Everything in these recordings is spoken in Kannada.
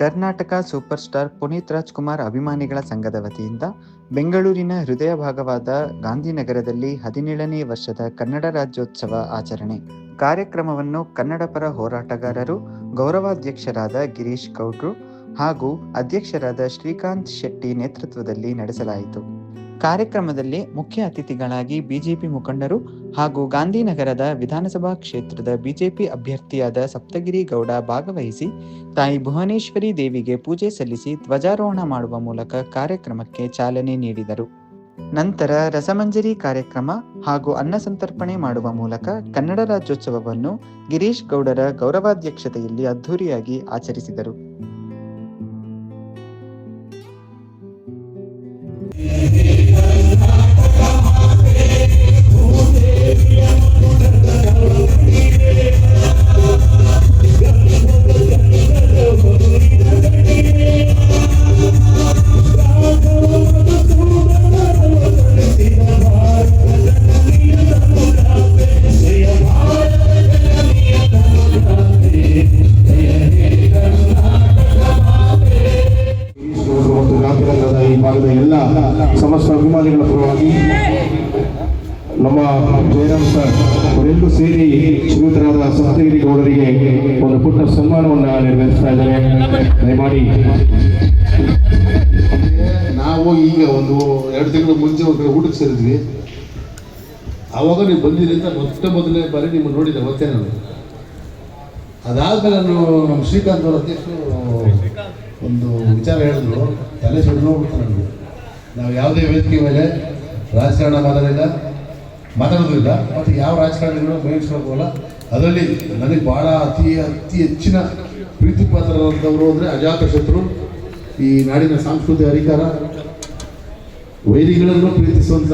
ಕರ್ನಾಟಕ ಸೂಪರ್ ಸ್ಟಾರ್ ಪುನೀತ್ ರಾಜ್ಕುಮಾರ್ ಅಭಿಮಾನಿಗಳ ಸಂಘದ ವತಿಯಿಂದ ಬೆಂಗಳೂರಿನ ಹೃದಯ ಭಾಗವಾದ ಗಾಂಧಿನಗರದಲ್ಲಿ ಹದಿನೇಳನೇ ವರ್ಷದ ಕನ್ನಡ ರಾಜ್ಯೋತ್ಸವ ಆಚರಣೆ. ಕಾರ್ಯಕ್ರಮವನ್ನು ಕನ್ನಡ ಪರ ಹೋರಾಟಗಾರರು, ಗೌರವಾಧ್ಯಕ್ಷರಾದ ಗಿರೀಶ್ ಗೌಡ್ರು ಹಾಗೂ ಅಧ್ಯಕ್ಷರಾದ ಶ್ರೀಕಾಂತ್ ಶೆಟ್ಟಿ ನೇತೃತ್ವದಲ್ಲಿ ನಡೆಸಲಾಯಿತು. ಕಾರ್ಯಕ್ರಮದಲ್ಲಿ ಮುಖ್ಯ ಅತಿಥಿಗಳಾಗಿ ಬಿಜೆಪಿ ಮುಖಂಡರು ಹಾಗೂ ಗಾಂಧಿನಗರದ ವಿಧಾನಸಭಾ ಕ್ಷೇತ್ರದ ಬಿಜೆಪಿ ಅಭ್ಯರ್ಥಿಯಾದ ಸಪ್ತಗಿರಿ ಗೌಡ ಭಾಗವಹಿಸಿ, ತಾಯಿ ಭುವನೇಶ್ವರಿ ದೇವಿಗೆ ಪೂಜೆ ಸಲ್ಲಿಸಿ ಧ್ವಜಾರೋಹಣ ಮಾಡುವ ಮೂಲಕ ಕಾರ್ಯಕ್ರಮಕ್ಕೆ ಚಾಲನೆ ನೀಡಿದರು. ನಂತರ ರಸಮಂಜರಿ ಕಾರ್ಯಕ್ರಮ ಹಾಗೂ ಅನ್ನ ಸಂತರ್ಪಣೆ ಮಾಡುವ ಮೂಲಕ ಕನ್ನಡ ರಾಜ್ಯೋತ್ಸವವನ್ನು ಗಿರೀಶ್ ಗೌಡರ ಗೌರವಾಧ್ಯಕ್ಷತೆಯಲ್ಲಿ ಅದ್ಧೂರಿಯಾಗಿ ಆಚರಿಸಿದರು. ಒಂದು ಪುಟ್ಟ ಸನ್ಮಾನವನ್ನು ನೆರವೇರಿಸ್ತಾ ಇದ್ದಾರೆ ದಯಮಾಡಿ. ನಾವು ಈಗ ಒಂದು ಎರಡು ತಿಂಗಳ ಮುಂಚೆ ಒಂದು ಕಡೆ ಊಟಕ್ಕೆ ಸೇರಿದ್ವಿ. ಆವಾಗ ನೀವು ಅಂತ ಮೊಟ್ಟ ಮೊದಲನೇ ಬಾರಿ ನಿಮ್ಮ ನೋಡಿದ್ದೆ ಮತ್ತೆ ನಾನು. ಅದಾದ್ಮೇಲೆ ನಾನು ನಮ್ಮ ಶ್ರೀಕಾಂತ್ ಅವರ ಅಧ್ಯಕ್ಷರು ಒಂದು ವಿಚಾರ ಹೇಳಿದ್ರು. ತಲೆ ಸುಳ್ಳು ನೋಡ್ಬಿಡ್ತು ನನಗೆ. ನಾವು ಯಾವುದೇ ವೇದಿಕೆ ಮೇಲೆ ರಾಜಕಾರಣ ಮಾಡೋದಿಲ್ಲ, ಮಾತಾಡೋದಿಲ್ಲ. ಮತ್ತು ಯಾವ ರಾಜಕಾರಣಿಗಳು ಮೇಯಿಸ್ಕೊಳ್ಳೋಲ್ಲ ಅದರಲ್ಲಿ ನನಗೆ ಭಾಳ ಅತಿ ಅತಿ ಹೆಚ್ಚಿನ ಪ್ರೀತಿ ಪಾತ್ರರಾದವರು ಅಂದರೆ ಅಜಾತಶತ್ರು ಈ ನಾಡಿನ ಸಾಂಸ್ಕೃತಿಕ ಅಧಿಕಾರ ವೈರಿಗಳನ್ನು ಪ್ರೀತಿಸುವಂಥ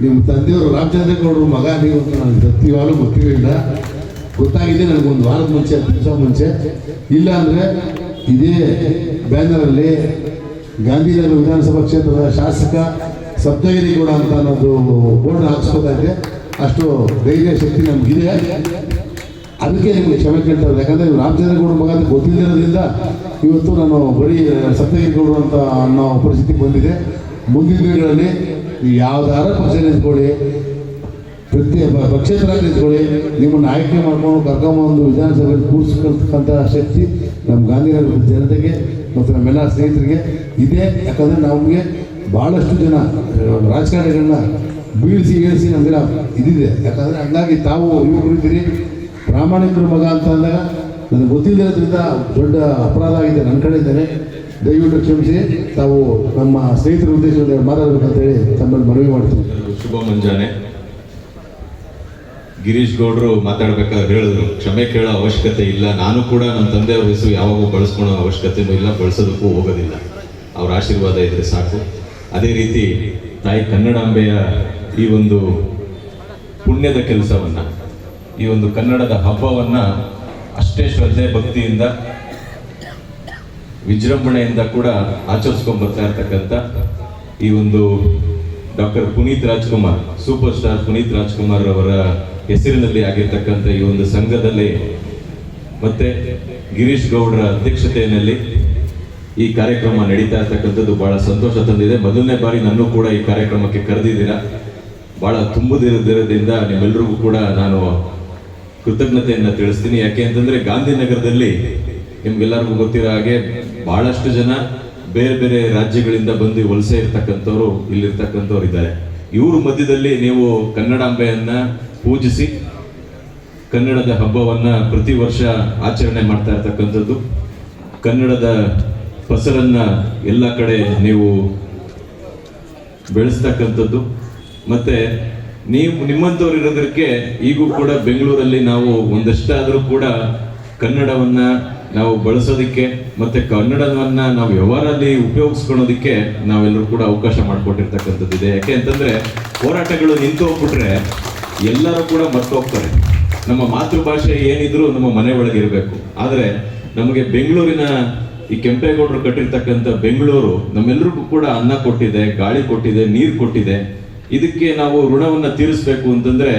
ನಿಮ್ಮ ತಂದೆಯವರು ರಾಮಚಂದ್ರೇಗೌಡರು ಮಗ ನೀವು ಅಂತ ನನಗೆ ಸತ್ಯವಾಗಲೂ ಗೊತ್ತಿರಲಿಲ್ಲ. ಗೊತ್ತಾಗಿದೆ ನನಗೊಂದು ವಾರದ ಮುಂಚೆ, ಹತ್ತು ದಿವಸ ಮುಂಚೆ. ಇಲ್ಲ ಅಂದರೆ ಇದೇ ಬ್ಯಾನರಲ್ಲಿ ಗಾಂಧಿನಗರ ವಿಧಾನಸಭಾ ಕ್ಷೇತ್ರದ ಶಾಸಕ ಸಪ್ತಗಿರಿ ಗೌಡ ಅಂತ ಅನ್ನೋದು ಬೋರ್ಡ್ ಹಾಕ್ಸ್ಕೊತಾ ಅಷ್ಟು ಧೈರ್ಯ, ಶಕ್ತಿ ನಮಗಿದೆ ಅದಕ್ಕೆ ನಿಮಗೆ ಕ್ಷಮೆ ಕೇಳ್ತಾರೆ. ಯಾಕಂದರೆ ರಾಮಚಂದ್ರಗೌಡ ಮಗ ಅಂತ ಗೊತ್ತಿಲ್ಲದಿರೋದ್ರಿಂದ ಇವತ್ತು ನಾನು ಬರೀ ಸಪ್ತಗಿರಿ ಕೊಡುವಂಥ ಅಂತ ಅನ್ನೋ ಪರಿಸ್ಥಿತಿ ಬಂದಿದೆ. ಮುಂದಿನ ದಿನಗಳಲ್ಲಿ ಯಾವ್ದಾರ ಪಕ್ಷ ನಿಂತ್ಕೊಳ್ಳಿ, ಪ್ರತಿ ಪಕ್ಷೇತರ ನಿಂತ್ಕೊಳ್ಳಿ, ನಿಮ್ಮನ್ನು ಆಯ್ಕೆ ಮಾಡ್ಕೊಂಡು ಕರ್ಕೊಂಬಂದು ವಿಧಾನಸಭೆಯಲ್ಲಿ ಕೂರಿಸ್ಕೊಳ್ತಕ್ಕಂಥ ಶಕ್ತಿ ನಮ್ಮ ಗಾಂಧಿನಗರದ ಜನತೆಗೆ ಮತ್ತು ನಮ್ಮೆಲ್ಲ ಸ್ನೇಹಿತರಿಗೆ ಇದೆ. ಯಾಕಂದರೆ ನಮಗೆ ಭಾಳಷ್ಟು ಜನ ರಾಜಕಾರಣಿಗಳನ್ನ ಬೀಳಿಸಿ ಏಳಿಸಿ ನಮಗೆಲ್ಲ ಇದಿದೆ. ಯಾಕಂದರೆ ಹಂಗಾಗಿ ತಾವು ಯುವಕರು ಇದ್ದೀರಿ. ಪ್ರಾಮಾಣಿಕರ ಮಗ ಅಂತ ಅಂದಾಗ ನನಗೆ ಗೊತ್ತಿಲ್ಲದ್ರಿಂದ ದೊಡ್ಡ ಅಪರಾಧ ಆಗಿದೆ ನನ್ನ ಕಡೆ ಇದ್ದೇನೆ ದಯವಿಟ್ಟು ಕ್ಷಮಿಸಿ. ತಾವು ನಮ್ಮ ಸ್ನೇಹಿತರ ಉದ್ದೇಶದಿಂದ ಮಾತಾಡಬೇಕಂತೇಳಿ ತಮ್ಮಲ್ಲಿ ಮನವಿ ಮಾಡ್ತೀನಿ. ಶುಭ ಮುಂಜಾನೆ. ಗಿರೀಶ್ ಗೌಡ್ರು ಮಾತಾಡ್ಬೇಕಾದ್ರೆ ಹೇಳಿದ್ರು, ಕ್ಷಮೆ ಕೇಳೋ ಅವಶ್ಯಕತೆ ಇಲ್ಲ. ನಾನು ಕೂಡ ನನ್ನ ತಂದೆಯವ್ರ ಹೆಸರು ಯಾವಾಗೂ ಬಳಸ್ಕೊಳ್ಳೋ ಅವಶ್ಯಕತೆನೂ ಇಲ್ಲ, ಬಳಸೋದಕ್ಕೂ ಹೋಗೋದಿಲ್ಲ. ಅವ್ರ ಆಶೀರ್ವಾದ ಇದ್ರೆ ಸಾಕು. ಅದೇ ರೀತಿ ತಾಯಿ ಕನ್ನಡಾಂಬೆಯ ಈ ಒಂದು ಪುಣ್ಯದ ಕೆಲಸವನ್ನ, ಈ ಒಂದು ಕನ್ನಡದ ಹಬ್ಬವನ್ನ ಅಷ್ಟೇ ಶ್ರದ್ಧೆ ಭಕ್ತಿಯಿಂದ, ವಿಜೃಂಭಣೆಯಿಂದ ಕೂಡ ಆಚರಿಸ್ಕೊಂಡು ಬರ್ತಾ ಇರ್ತಕ್ಕಂಥ ಈ ಒಂದು doctor Puneeth Rajkumar, super star Puneeth Rajkumar ಅವರ ಹೆಸರಿನಲ್ಲಿ ಆಗಿರ್ತಕ್ಕಂಥ ಈ ಒಂದು ಸಂಘದಲ್ಲಿ. ಮತ್ತೆ ಗಿರೀಶ್ ಗೌಡ್ರ ಅಧ್ಯಕ್ಷತೆಯಲ್ಲಿ ಈ ಕಾರ್ಯಕ್ರಮ ನಡೀತಾ ಇರ್ತಕ್ಕಂಥದ್ದು ಬಹಳ ಸಂತೋಷ ತಂದಿದೆ. ಮೊದಲನೇ ಬಾರಿ ನನ್ನೂ ಕೂಡ ಈ ಕಾರ್ಯಕ್ರಮಕ್ಕೆ ಕರೆದಿದ್ದೀರಾ. ಬಹಳ ತುಂಬದಿರೋದಿರೋದ್ರಿಂದ ನಿಮ್ಮೆಲ್ರಿಗೂ ಕೂಡ ನಾನು ಕೃತಜ್ಞತೆಯನ್ನು ತಿಳಿಸ್ತೀನಿ. ಯಾಕೆ ಅಂತಂದ್ರೆ ಗಾಂಧಿನಗರದಲ್ಲಿ ನಿಮ್ಗೆಲ್ಲರಿಗೂ ಗೊತ್ತಿರೋ ಹಾಗೆ ಬಹಳಷ್ಟು ಜನ ಬೇರೆ ಬೇರೆ ರಾಜ್ಯಗಳಿಂದ ಬಂದು ವಲಸೆ ಇರ್ತಕ್ಕಂಥವ್ರು ಇಲ್ಲಿರ್ತಕ್ಕಂಥವ್ರು ಇದ್ದಾರೆ. ಇವ್ರ ಮಧ್ಯದಲ್ಲಿ ನೀವು ಕನ್ನಡಾಂಬೆಯನ್ನ ಪೂಜಿಸಿ ಕನ್ನಡದ ಹಬ್ಬವನ್ನ ಪ್ರತಿ ವರ್ಷ ಆಚರಣೆ ಮಾಡ್ತಾ ಇರ್ತಕ್ಕಂಥದ್ದು. ಕನ್ನಡದ ಫಸಲನ್ನ ಎಲ್ಲ ಕಡೆ ನೀವು ಬೆಳೆಸ್ತಕ್ಕಂಥದ್ದು. ಮತ್ತೆ ನೀವು ನಿಮ್ಮಂಥವ್ರು ಇರೋದಕ್ಕೆ ಈಗೂ ಕೂಡ ಬೆಂಗಳೂರಲ್ಲಿ ನಾವು ಒಂದಷ್ಟಾದರೂ ಕೂಡ ಕನ್ನಡವನ್ನ ನಾವು ಬಳಸೋದಕ್ಕೆ ಮತ್ತೆ ಕನ್ನಡವನ್ನ ನಾವು ವ್ಯವಹಾರದಲ್ಲಿ ಉಪಯೋಗಿಸ್ಕೊಳೋದಕ್ಕೆ ನಾವೆಲ್ಲರೂ ಕೂಡ ಅವಕಾಶ ಮಾಡಿಕೊಟ್ಟಿರ್ತಕ್ಕಂಥದ್ದಿದೆ ಯಾಕೆ ಅಂತಂದ್ರೆ ಹೋರಾಟಗಳು ನಿಂತು ಹೋಗ್ಬಿಟ್ರೆ ಎಲ್ಲರೂ ಕೂಡ ಮರ್ತೋಗ್ತಾರೆ. ನಮ್ಮ ಮಾತೃಭಾಷೆ ಏನಿದ್ರು ನಮ್ಮ ಮನೆ ಒಳಗೆ ಇರಬೇಕು. ಆದರೆ ನಮಗೆ ಬೆಂಗಳೂರಿನ ಈ ಕೆಂಪೇಗೌಡರು ಕಟ್ಟಿರ್ತಕ್ಕಂಥ ಬೆಂಗಳೂರು ನಮ್ಮೆಲ್ಲರಿಗೂ ಕೂಡ ಅನ್ನ ಕೊಟ್ಟಿದೆ, ಗಾಳಿ ಕೊಟ್ಟಿದೆ, ನೀರು ಕೊಟ್ಟಿದೆ. ಇದಕ್ಕೆ ನಾವು ಋಣವನ್ನ ತೀರಿಸಬೇಕು ಅಂತಂದ್ರೆ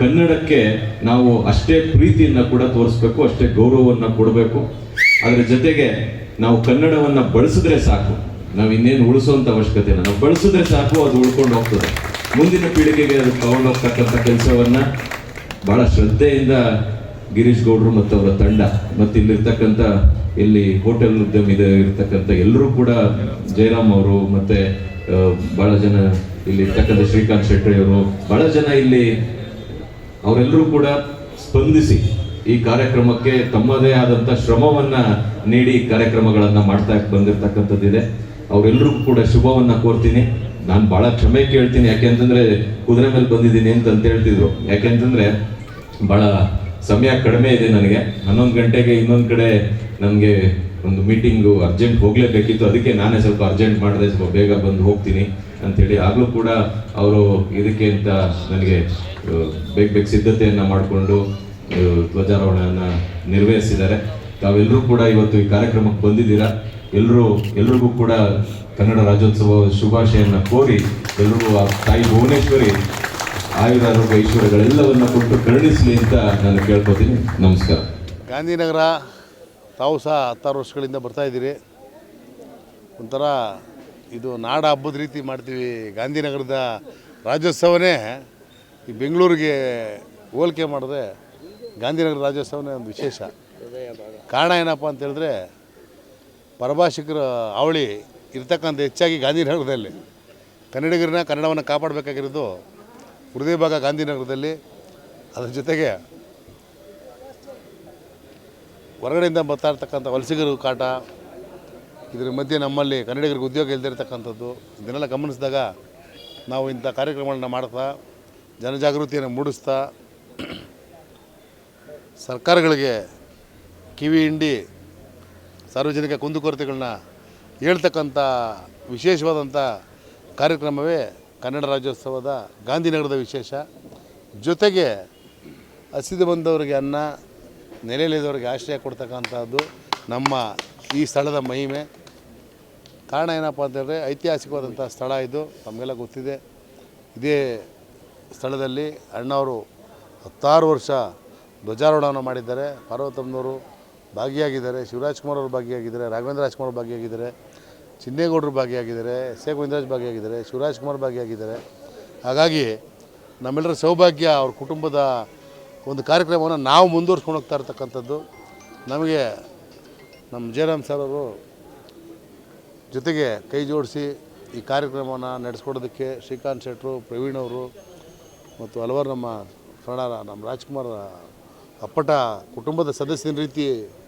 ಕನ್ನಡಕ್ಕೆ ನಾವು ಅಷ್ಟೇ ಪ್ರೀತಿಯನ್ನ ಕೂಡ ತೋರಿಸ್ಬೇಕು, ಅಷ್ಟೇ ಗೌರವವನ್ನ ಕೊಡಬೇಕು. ಅದರ ಜೊತೆಗೆ ನಾವು ಕನ್ನಡವನ್ನ ಬಳಸಿದ್ರೆ ಸಾಕು. ನಾವು ಇನ್ನೇನು ಉಳಿಸುವಂತ ಅವಶ್ಯಕತೆ ನಾವು ಬಳಸಿದ್ರೆ ಸಾಕು, ಅದು ಉಳ್ಕೊಂಡು ಹೋಗ್ತದೆ. ಮುಂದಿನ ಪೀಳಿಗೆಗೆ ಅದು ತಗೊಂಡೋಗ್ತಕ್ಕಂಥ ಕೆಲಸವನ್ನು ಬಹಳ ಶ್ರದ್ಧೆಯಿಂದ ಗಿರೀಶ್ ಗೌಡ್ರು ಮತ್ತು ಅವರ ತಂಡ ಮತ್ತು ಇಲ್ಲಿರ್ತಕ್ಕಂಥ ಇಲ್ಲಿ ಹೋಟೆಲ್ ಉದ್ಯಮ ಇದೆ ಇರ್ತಕ್ಕಂಥ ಎಲ್ಲರೂ ಕೂಡ ಜಯರಾಮ್ ಅವರು ಮತ್ತೆ ಭಾಳ ಜನ ಇಲ್ಲಿ ಇರ್ತಕ್ಕಂಥ ಶ್ರೀಕಾಂತ್ ಶೆಟ್ಟಿ ಅವರು, ಬಹಳ ಜನ ಇಲ್ಲಿ ಅವರೆಲ್ಲರೂ ಕೂಡ ಸ್ಪಂದಿಸಿ ಈ ಕಾರ್ಯಕ್ರಮಕ್ಕೆ ತಮ್ಮದೇ ಆದಂತ ಶ್ರಮವನ್ನ ನೀಡಿ ಕಾರ್ಯಕ್ರಮಗಳನ್ನ ಮಾಡ್ತಾ ಬಂದಿರತಕ್ಕಂಥದ್ದಿದೆ. ಅವರೆಲ್ಲರಿಗೂ ಕೂಡ ಶುಭವನ್ನ ಕೋರ್ತೀನಿ. ನಾನು ಬಹಳ ಕ್ಷಮೆ ಕೇಳ್ತೀನಿ ಯಾಕೆಂತಂದ್ರೆ ಕುದುರೆ ಮೇಲೆ ಬಂದಿದ್ದೀನಿ ಅಂತ ಅಂತ ಹೇಳ್ತಿದ್ರು. ಯಾಕೆಂತಂದ್ರೆ ಬಹಳ ಸಮಯ ಕಡಿಮೆ ಇದೆ ನನಗೆ. ಹನ್ನೊಂದು ಗಂಟೆಗೆ ಇನ್ನೊಂದು ಕಡೆ ನನಗೆ ಒಂದು ಮೀಟಿಂಗು ಅರ್ಜೆಂಟ್ ಹೋಗಲೇಬೇಕಿತ್ತು. ಅದಕ್ಕೆ ನಾನೇ ಸ್ವಲ್ಪ ಅರ್ಜೆಂಟ್ ಮಾಡಿದೆ. ಸ್ವಲ್ಪ ಬೇಗ ಬಂದು ಹೋಗ್ತೀನಿ ಅಂಥೇಳಿ ಆಗಲೂ ಕೂಡ ಅವರು ಇದಕ್ಕೆ ಅಂತ ನನಗೆ ಬೇಗ ಬೇಗ ಸಿದ್ಧತೆಯನ್ನು ಮಾಡಿಕೊಂಡು ಧ್ವಜಾರೋಹಣವನ್ನು ನಿರ್ವಹಿಸಿದ್ದಾರೆ ತಾವೆಲ್ಲರೂ ಕೂಡ ಇವತ್ತು ಈ ಕಾರ್ಯಕ್ರಮಕ್ಕೆ ಬಂದಿದ್ದೀರಾ? ಎಲ್ಲರೂ ಎಲ್ರಿಗೂ ಕೂಡ ಕನ್ನಡ ರಾಜ್ಯೋತ್ಸವ ಶುಭಾಶಯನ್ನ ಕೋರಿ, ಎಲ್ರಿಗೂ ಆ ತಾಯಿ ಭುವನೇಶ್ವರಿ ಆಯುರ ಆರೋಗ್ಯ ಐಶ್ವರ್ಯಗಳೆಲ್ಲವನ್ನ ಕೊಟ್ಟು ಕರುಣಿಸಲಿ ಅಂತ ನಾನು ಕೇಳ್ಕೊತೀನಿ. ನಮಸ್ಕಾರ. ಗಾಂಧಿನಗರ ತಾವು ಸಹ ಹತ್ತಾರು ವರ್ಷಗಳಿಂದ ಬರ್ತಾ ಇದ್ದೀರಿ. ಒಂಥರ ಇದು ನಾಡ ಹಬ್ಬದ ರೀತಿ ಮಾಡ್ತೀವಿ. ಗಾಂಧಿನಗರದ ರಾಜ್ಯೋತ್ಸವನೇ ಈ ಬೆಂಗಳೂರಿಗೆ ಹೋಲಿಕೆ ಮಾಡಿದ್ರೆ ಗಾಂಧಿನಗರ ರಾಜ್ಯೋತ್ಸವನೇ ಒಂದು ವಿಶೇಷ. ಕಾರಣ ಏನಪ್ಪ ಅಂತ ಹೇಳಿದ್ರೆ ಪರಭಾಷಿಕರ ಅವಳಿ ಇರ್ತಕ್ಕಂಥ ಹೆಚ್ಚಾಗಿ ಗಾಂಧಿನಗರದಲ್ಲಿ ಕನ್ನಡಿಗರನ್ನ ಕನ್ನಡವನ್ನು ಕಾಪಾಡಬೇಕಾಗಿರೋದು ಹೃದಯ ಭಾಗ ಗಾಂಧಿನಗರದಲ್ಲಿ ಅದರ ಜೊತೆಗೆ ಹೊರಗಡೆಯಿಂದ ಬರ್ತಾ ಇರ್ತಕ್ಕಂಥ ವಲಸಿಗರ ಕಾಟ ಇದರ ಮಧ್ಯೆ ನಮ್ಮಲ್ಲಿ ಕನ್ನಡಿಗರಿಗೆ ಉದ್ಯೋಗ ಇಲ್ದಿರ್ತಕ್ಕಂಥದ್ದು ಇದನ್ನೆಲ್ಲ ಗಮನಿಸಿದಾಗ ನಾವು ಇಂಥ ಕಾರ್ಯಕ್ರಮಗಳನ್ನ ಮಾಡ್ತಾ, ಜನಜಾಗೃತಿಯನ್ನು ಮೂಡಿಸ್ತಾ, ಸರ್ಕಾರಗಳಿಗೆ ಕಿವಿ ಹಿಂಡಿ ಸಾರ್ವಜನಿಕ ಕುಂದುಕೊರತೆಗಳನ್ನ ಹೇಳ್ತಕ್ಕಂಥ ವಿಶೇಷವಾದಂಥ ಕಾರ್ಯಕ್ರಮವೇ ಕನ್ನಡ ರಾಜ್ಯೋತ್ಸವದ ಗಾಂಧಿನಗರದ ವಿಶೇಷ. ಜೊತೆಗೆ ಹಸಿದು ಬಂದವರಿಗೆ ಅನ್ನ ನೆಲೆಯಲ್ಲಿದ್ದವರಿಗೆ ಆಶ್ರಯ ಕೊಡ್ತಕ್ಕಂಥದ್ದು ನಮ್ಮ ಈ ಸ್ಥಳದ ಮಹಿಮೆ. ಕಾರಣ ಏನಪ್ಪ ಅಂತಂದರೆ ಐತಿಹಾಸಿಕವಾದಂಥ ಸ್ಥಳ ಇದು, ತಮಗೆಲ್ಲ ಗೊತ್ತಿದೆ. ಇದೇ ಸ್ಥಳದಲ್ಲಿ ಅಣ್ಣವರು ಹತ್ತಾರು ವರ್ಷ ಧ್ವಜಾರೋಹಣವನ್ನು ಮಾಡಿದ್ದಾರೆ. ಪಾರ್ವತಮ್ಮನವರು ಭಾಗಿಯಾಗಿದ್ದಾರೆ, ಶಿವರಾಜ್ಕುಮಾರ್ ಅವರು ಭಾಗಿಯಾಗಿದ್ದಾರೆ, ರಾಘವೇಂದ್ರ ರಾಜ್ಕುಮಾರ್ ಅವರು ಭಾಗಿಯಾಗಿದ್ದಾರೆ, ಚಿನ್ನೇಗೌಡರು ಭಾಗಿಯಾಗಿದ್ದಾರೆ, ಎಸ್ ಎ ಗೋವಿಂದರಾಜ್ ಭಾಗಿಯಾಗಿದ್ದಾರೆ, ಶಿವರಾಜ್ಕುಮಾರ್ ಭಾಗಿಯಾಗಿದ್ದಾರೆ. ಹಾಗಾಗಿ ನಮ್ಮೆಲ್ಲರ ಸೌಭಾಗ್ಯ ಅವ್ರ ಕುಟುಂಬದ ಒಂದು ಕಾರ್ಯಕ್ರಮವನ್ನು ನಾವು ಮುಂದುವರ್ಸ್ಕೊಂಡು ಹೋಗ್ತಾ ಇರ್ತಕ್ಕಂಥದ್ದು ನಮಗೆ ನಮ್ಮ ಜಯರಾಮ್ ಸರ್ ಅವರು ಜೊತೆಗೆ ಕೈ ಜೋಡಿಸಿ ಈ ಕಾರ್ಯಕ್ರಮವನ್ನು ನಡೆಸ್ಕೊಡೋದಕ್ಕೆ ಶ್ರೀಕಾಂತ್ ಶೆಟ್ಟರು, ಪ್ರವೀಣ್ ಅವರು ಮತ್ತು ಹಲವಾರು ನಮ್ಮ ಕನ್ನಡ ನಮ್ಮ ರಾಜ್ಕುಮಾರ್ ಅಪ್ಪಟ ಕುಟುಂಬದ ಸದಸ್ಯನ ರೀತಿ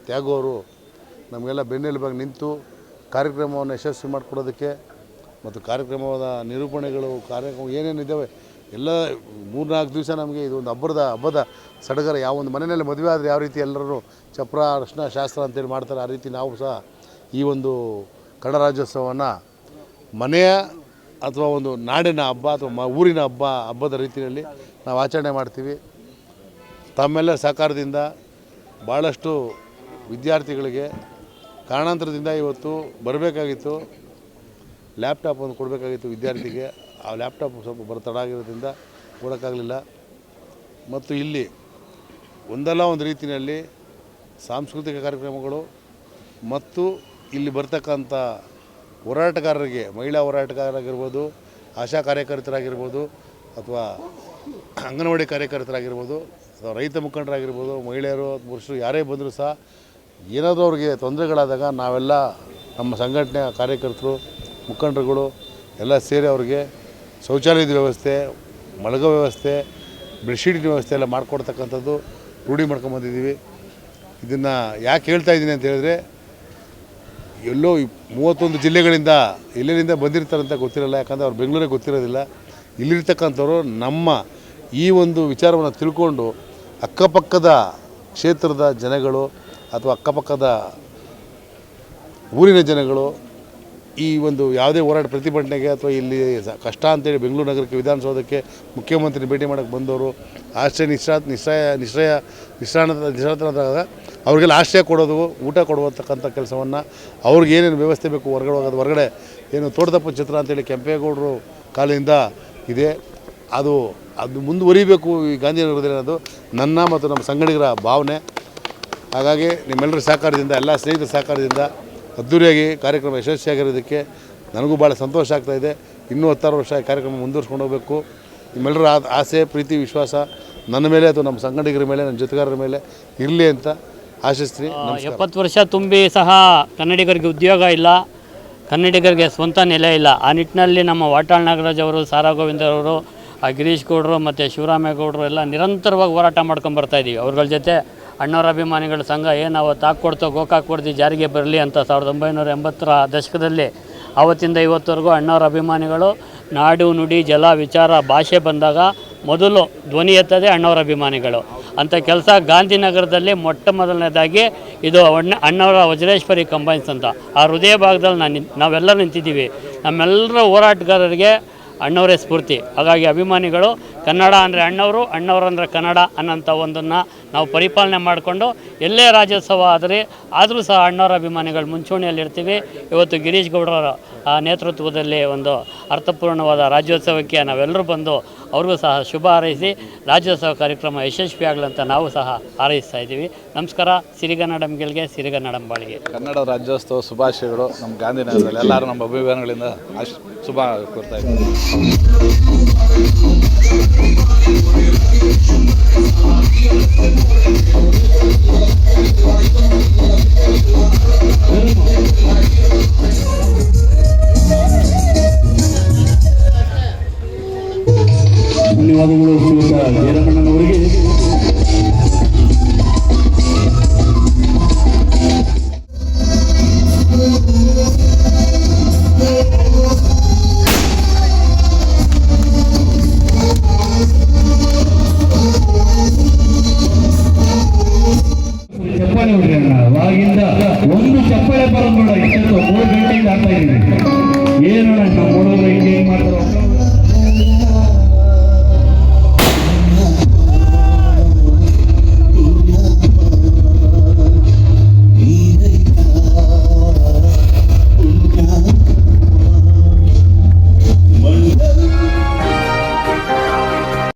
ತ್ಯಾಗೋರು ನಮಗೆಲ್ಲ ಬೆನ್ನೆಲುಬಾಗಿ ನಿಂತು ಕಾರ್ಯಕ್ರಮವನ್ನು ಯಶಸ್ವಿ ಮಾಡಿಕೊಡೋದಕ್ಕೆ ಮತ್ತು ಕಾರ್ಯಕ್ರಮದ ನಿರೂಪಣೆಗಳು, ಕಾರ್ಯಕ್ರಮ ಏನೇನಿದ್ದಾವೆ ಎಲ್ಲ ಮೂರ್ನಾಲ್ಕು ದಿವಸ ನಮಗೆ ಇದು ಒಂದು ಹಬ್ಬದ ಹಬ್ಬದ ಸಡಗರ ಯಾವ ಒಂದು ಮನೆಯಲ್ಲಿ ಮದುವೆ ಆದರೆ ಯಾವ ರೀತಿ ಎಲ್ಲರೂ ಚಪ್ರ, ಅರ್ಶಿನ, ಶಾಸ್ತ್ರ ಅಂತೇಳಿ ಮಾಡ್ತಾರೆ, ಆ ರೀತಿ ನಾವು ಸಹ ಈ ಒಂದು ಕನ್ನಡ ರಾಜ್ಯೋತ್ಸವವನ್ನು ಮನೆಯ ಅಥವಾ ಒಂದು ನಾಡಿನ ಹಬ್ಬ ಅಥವಾ ಮ ಊರಿನ ಹಬ್ಬ, ಹಬ್ಬದ ರೀತಿಯಲ್ಲಿ ನಾವು ಆಚರಣೆ ಮಾಡ್ತೀವಿ. ತಮ್ಮೆಲ್ಲ ಸಹಕಾರದಿಂದ ಭಾಳಷ್ಟು ವಿದ್ಯಾರ್ಥಿಗಳಿಗೆ ಕಾರಣಾಂತರದಿಂದ ಇವತ್ತು ಬರಬೇಕಾಗಿತ್ತು. ಲ್ಯಾಪ್ಟಾಪ್ ಒಂದು ಕೊಡಬೇಕಾಗಿತ್ತು ವಿದ್ಯಾರ್ಥಿಗೆ. ಆ ಲ್ಯಾಪ್ಟಾಪ್ ಸ್ವಲ್ಪ ಬರ ತಡ ಆಗಿರೋದ್ರಿಂದ ಕೊಡೋಕ್ಕಾಗಲಿಲ್ಲ ಮತ್ತು ಇಲ್ಲಿ ಒಂದಲ್ಲ ಒಂದು ರೀತಿಯಲ್ಲಿ ಸಾಂಸ್ಕೃತಿಕ ಕಾರ್ಯಕ್ರಮಗಳು ಮತ್ತು ಇಲ್ಲಿ ಬರ್ತಕ್ಕಂಥ ಹೋರಾಟಗಾರರಿಗೆ, ಮಹಿಳಾ ಹೋರಾಟಗಾರರಾಗಿರ್ಬೋದು, ಆಶಾ ಕಾರ್ಯಕರ್ತರಾಗಿರ್ಬೋದು ಅಥವಾ ಅಂಗನವಾಡಿ ಕಾರ್ಯಕರ್ತರಾಗಿರ್ಬೋದು, ಅಥವಾ ರೈತ ಮುಖಂಡರಾಗಿರ್ಬೋದು, ಮಹಿಳೆಯರು, ಪುರುಷರು ಯಾರೇ ಬಂದರೂ ಸಹ ಏನಾದರೂ ಅವ್ರಿಗೆ ತೊಂದರೆಗಳಾದಾಗ ನಾವೆಲ್ಲ ನಮ್ಮ ಸಂಘಟನೆಯ ಕಾರ್ಯಕರ್ತರು, ಮುಖಂಡರುಗಳು ಎಲ್ಲ ಸೇರಿ ಅವ್ರಿಗೆ ಶೌಚಾಲಯದ ವ್ಯವಸ್ಥೆ, ಮಲಗೋ ವ್ಯವಸ್ಥೆ ಬೆಡ್ಶೀಟಿನ ವ್ಯವಸ್ಥೆ ಎಲ್ಲ ಮಾಡಿಕೊಡ್ತಕ್ಕಂಥದ್ದು ರೂಢಿ ಮಾಡ್ಕೊಂಬಂದಿದ್ದೀವಿ ಇದನ್ನು ಯಾಕೆ ಹೇಳ್ತಾ ಇದ್ದೀನಿ ಅಂತ ಹೇಳಿದ್ರೆ, ಎಲ್ಲೋ ಮೂವತ್ತೊಂದು ಜಿಲ್ಲೆಗಳಿಂದ ಎಲ್ಲೆಲ್ಲಿಂದ ಬಂದಿರ್ತಾರಂತ ಗೊತ್ತಿರಲ್ಲ, ಯಾಕಂದರೆ ಅವ್ರು ಬೆಂಗಳೂರಿಗೆ ಗೊತ್ತಿರೋದಿಲ್ಲ. ಇಲ್ಲಿರ್ತಕ್ಕಂಥವ್ರು ನಮ್ಮ ಈ ಒಂದು ವಿಚಾರವನ್ನು ತಿಳ್ಕೊಂಡು ಅಕ್ಕಪಕ್ಕದ ಕ್ಷೇತ್ರದ ಜನಗಳು ಅಥವಾ ಅಕ್ಕಪಕ್ಕದ ಊರಿನ ಜನಗಳು ಈ ಒಂದು ಯಾವುದೇ ಹೋರಾಟ ಪ್ರತಿಭಟನೆಗೆ ಅಥವಾ ಇಲ್ಲಿ ಕಷ್ಟ ಅಂತೇಳಿ ಬೆಂಗಳೂರು ನಗರಕ್ಕೆ ವಿಧಾನಸೌಧಕ್ಕೆ ಮುಖ್ಯಮಂತ್ರಿ ಭೇಟಿ ಮಾಡೋಕ್ಕೆ ಬಂದವರು, ಆಶ್ರಯ ನಿಶ್ರಾ ನಿಶ್ರಯ ನಿಶ್ರಯ ನಿಶ್ರಾಣದ ನಿಶ್ರಾಂತರಾದಾಗ ಅವ್ರಿಗೆಲ್ಲ ಆಶ್ರಯ ಕೊಡೋದು, ಊಟ ಕೊಡುವಂತಕ್ಕಂಥ ಕೆಲಸವನ್ನು ಅವ್ರಿಗೆ ಏನೇನು ವ್ಯವಸ್ಥೆ ಬೇಕು, ಹೊರಗಡೆ ಹೋಗೋದು, ಹೊರಗಡೆ ಏನು ತೋಟದಪ್ಪ ಚಿತ್ರ ಅಂತೇಳಿ ಕೆಂಪೇಗೌಡರು ಕಾಲದಿಂದ ಇದೆ. ಅದು ಅದು ಮುಂದುವರಿಬೇಕು ಈ ಗಾಂಧಿನಗರದಲ್ಲಿ ಅನ್ನೋದು ನನ್ನ ಮತ್ತು ನಮ್ಮ ಸಂಗಡಿಗರ ಭಾವನೆ. ಹಾಗಾಗಿ ನಿಮ್ಮೆಲ್ಲರ ಸಹಕಾರದಿಂದ, ಎಲ್ಲ ಸ್ನೇಹಿತರ ಸಹಕಾರದಿಂದ ಅದ್ಧೂರಿಯಾಗಿ ಕಾರ್ಯಕ್ರಮ ಯಶಸ್ವಿಯಾಗಿರೋದಕ್ಕೆ ನನಗೂ ಭಾಳ ಸಂತೋಷ ಆಗ್ತಾ ಇದೆ. ಇನ್ನೂ ಹತ್ತಾರು ವರ್ಷ ಈ ಕಾರ್ಯಕ್ರಮ ಮುಂದುವರ್ಸ್ಕೊಂಡು ಹೋಗಬೇಕು. ನಿಮ್ಮೆಲ್ಲರ ಆಸೆ ಪ್ರೀತಿ ವಿಶ್ವಾಸ ನನ್ನ ಮೇಲೆ ಅಥವಾ ನಮ್ಮ ಸಂಘಟಕರ ಮೇಲೆ ನನ್ನ ಜೊತೆಗಾರರ ಮೇಲೆ ಇರಲಿ ಅಂತ ಆಶಿಸ್ತೀನಿ. ಎಪ್ಪತ್ತು ವರ್ಷ ತುಂಬಿ ಸಹ ಕನ್ನಡಿಗರಿಗೆ ಉದ್ಯೋಗ ಇಲ್ಲ. ಕನ್ನಡಿಗರಿಗೆ ಸ್ವಂತ ನೆಲೆ ಇಲ್ಲ. ಆ ನಿಟ್ಟಿನಲ್ಲಿ ನಮ್ಮ ವಾಟಾಳ್ ನಾಗರಾಜ್ ಅವರು ಸಾರಾ ಗೋವಿಂದ ಅವರು ಆ ಗಿರೀಶ್ ಗೌಡರು ಮತ್ತು ಶಿವರಾಮೇಗೌಡರು ಎಲ್ಲ ನಿರಂತರವಾಗಿ ಹೋರಾಟ ಮಾಡ್ಕೊಂಡು ಬರ್ತಾ ಇದ್ದೀವಿ ಅವ್ರಗಳ ಜೊತೆ ಅಣ್ಣವರ ಅಭಿಮಾನಿಗಳ ಸಂಘ ಏನು ಅವತ್ತು ಹಾಕ್ಕೊಡ್ತೋ ಗೋಕಾಕ್ ಕೊಡ್ತಿ ಜಾರಿಗೆ ಬರಲಿ ಅಂತ ಸಾವಿರದ ಒಂಬೈನೂರ ಎಂಬತ್ತರ ದಶಕದಲ್ಲಿ ಆವತ್ತಿಂದ ಇವತ್ತವರೆಗೂ ಅಣ್ಣವರ ಅಭಿಮಾನಿಗಳು ನಾಡು, ನುಡಿ, ಜಲ, ವಿಚಾರ, ಭಾಷೆ ಬಂದಾಗ ಮೊದಲು ಧ್ವನಿ ಎತ್ತದೆ ಅಣ್ಣವರ ಅಭಿಮಾನಿಗಳು. ಅಂಥ ಕೆಲಸ ಗಾಂಧಿನಗರದಲ್ಲಿ ಮೊಟ್ಟ ಮೊದಲನೇದಾಗಿ ಇದು ಅಣ್ಣ, ಅಣ್ಣವರ ವಜ್ರೇಶ್ವರಿ ಕಂಬೈನ್ಸ್ ಅಂತ. ಆ ಹೃದಯ ಭಾಗದಲ್ಲಿ ನಾನು ನಾವೆಲ್ಲ ನಿಂತಿದ್ದೀವಿ. ನಮ್ಮೆಲ್ಲರ ಹೋರಾಟಗಾರರಿಗೆ ಅಣ್ಣವರೇ ಸ್ಫೂರ್ತಿ. ಹಾಗಾಗಿ ಅಭಿಮಾನಿಗಳು, ಕನ್ನಡ ಅಂದರೆ ಅಣ್ಣವರು ಅಣ್ಣವರು ಅಂದರೆ ಕನ್ನಡ ಅನ್ನೋಂಥ ಒಂದನ್ನು ನಾವು ಪರಿಪಾಲನೆ ಮಾಡಿಕೊಂಡು ಎಲ್ಲೇ ರಾಜ್ಯೋತ್ಸವ ಆದರೆ ಆದರೂ ಸಹ ಅಣ್ಣವರ ಅಭಿಮಾನಿಗಳು ಮುಂಚೂಣಿಯಲ್ಲಿರ್ತೀವಿ ಇವತ್ತು ಗಿರೀಶ್ ಗೌಡರ ನೇತೃತ್ವದಲ್ಲಿ ಒಂದು ಅರ್ಥಪೂರ್ಣವಾದ ರಾಜ್ಯೋತ್ಸವಕ್ಕೆ ನಾವೆಲ್ಲರೂ ಬಂದು ಅವ್ರಿಗೂ ಸಹ ಶುಭ ಹಾರೈಸಿ ರಾಜ್ಯೋತ್ಸವ ಕಾರ್ಯಕ್ರಮ ಯಶಸ್ವಿಯಾಗಲಂತ ನಾವು ಸಹ ಹಾರೈಸ್ತಾ ಇದ್ದೀವಿ. ನಮಸ್ಕಾರ. ಸಿರಿಗನ್ನಡಂಗಳಿಗೆ ಸಿರಿಗನ್ನಡಂ ಬಾಳಿಗೆ ಕನ್ನಡ ರಾಜ್ಯೋತ್ಸವ ಶುಭಾಶಯಗಳು. ನಮ್ಮ ಗಾಂಧಿನಗರದಲ್ಲಿ ಎಲ್ಲರೂ ನಮ್ಮ ಅಭಿಮಾನಗಳಿಂದ ಶುಭ ಕೊಡ್ತಾ ಇದ್ದೀವಿ. ಧನ್ಯವಾದಗಳು ಶ್ರೀಯುತ ಜಯರಮಣ್ಣನವರಿಗೆ ಚಪ್ಪಾಳೆ ಹೊಡ್ರಿ ಅಣ್ಣ ಒಂದು ಚಪ್ಪಾಳೆ ಬರೋದು ನೋಡ ಇಷ್ಟೊಂದು ಮೂರು